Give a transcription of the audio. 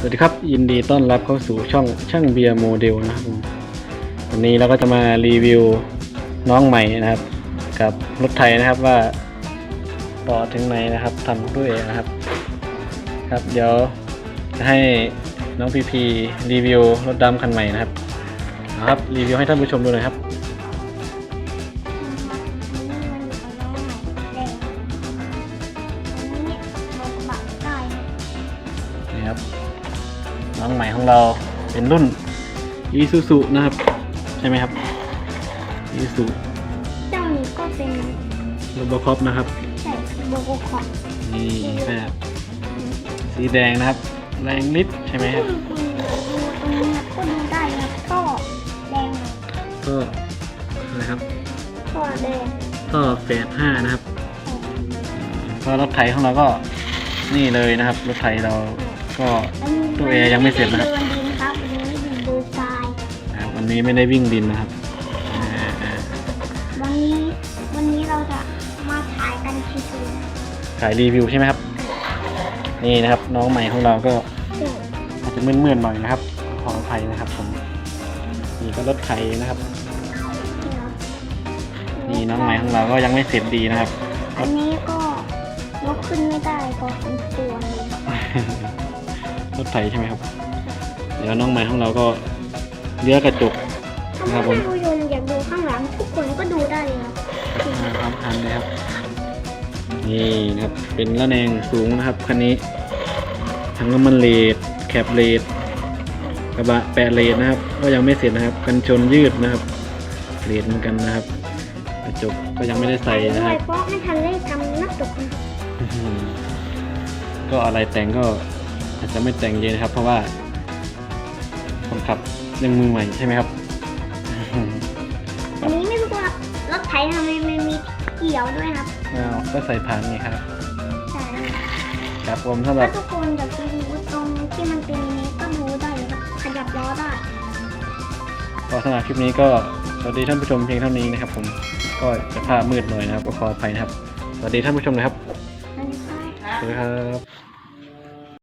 สวัสดีครับ ยินดีต้อนรับเข้าสู่ช่องช่างเบียร์โมเดลนะครับวันนี้เราก็จะมารีวิวน้องใหม่นะครับ กับรถไถนะครับว่าต่อถึงไหนนะครับทำด้วยนะครับ ครับเดี๋ยวจะให้น้องพีพีรีวิวรถดำคันใหม่นะครับนะครับรีวิวให้ท่านผู้ชมดูหน่อยครับนี่ครับ น้องใหม่ของเราเป็นรุ่น Isuzu นะครับ ใช่ไหมครับ Isuzu เจ้านี้ก็เป็น Robocop นะครับใส่โลโก้ของนี่แบบสีแดงนะครับ แรงลิตรใช่ไหมครับคุณคุณดูตรงนี้นะก็ดูได้นะท่อแดงก็นะครับท่อแดงก็แปดห้านะครับก็รถไถของเราก็นี่เลยนะครับ รถไถเรา ก็ตัวเอยังไม่เสร็จนะครับเดินดินครับวันนี้ดินดูทรายอ่าวันนี้ไม่ได้วิ่งดินนะครับอ่าอ่าวันนี้วันนี้เราจะมาถ่ายกันชิวขายรีวิวใช่ไหมครับ นี่นะครับ น้องใหม่ของเราก็ๆซึ่งอาจจะมืดๆหน่อยนะครับ ขออภัยนะครับผมนี่ก็รถไถนะครับ นี่น้องใหม่ของเราก็ยังไม่เสร็จดีนะครับ อันนี้ก็ยกขึ้นไม่ได้ก็เป็นตัวเลย รถไถใช่ไหมครับ เดี๋ยวน้องใหม่ของเราก็เลี้ยวกระจกถ้าครับผมไม่ดูยนต์อยากดูข้างหลังทุกคนก็ดูได้เลยครับมาพร้อมคันเลยครับ นี่นะครับ เป็นระแนงสูงนะครับคันนี้ ทั้งน้ำมันเลดแคปเลดกระบะแปดเลดนะครับ ก็ยังไม่เสร็จนะครับ กันชนยืดนะครับ เลดเหมือนกันนะครับ กระจกก็ยังไม่ได้ใส่นะด้ควรัยบเพราะไม่ทันได้ทำหน้าตกนะอื้อหือก็อะไรแต่งก็ อาจจะไม่แต่งเยอะนะครับ เพราะว่าคนขับยังมือใหม่ใช่ไหมครับอื้อหืออันนี้ไม่รู้ว่ารถไถทำไมมันมีเกี่ยวด้วยครับอ้าวก็ใส่ผ่านไงครับ ใช่ครับผมสำหรัถ้าบทุกคนอยากจะดูตรงที่มันเป็นนี้ก็ดูได้เลยครับขยับล้อได้ ก็สำหรับคลิปนี้ก็สวัสดีท่านผู้ชมเพียงเท่านี้นะครับ ผมก็จะภาพมืดหน่อยนะครับก็ขออภัยนะครับ สวัสดีท่านผู้ชมนะครับนั่นค่ะสวัสดีครับ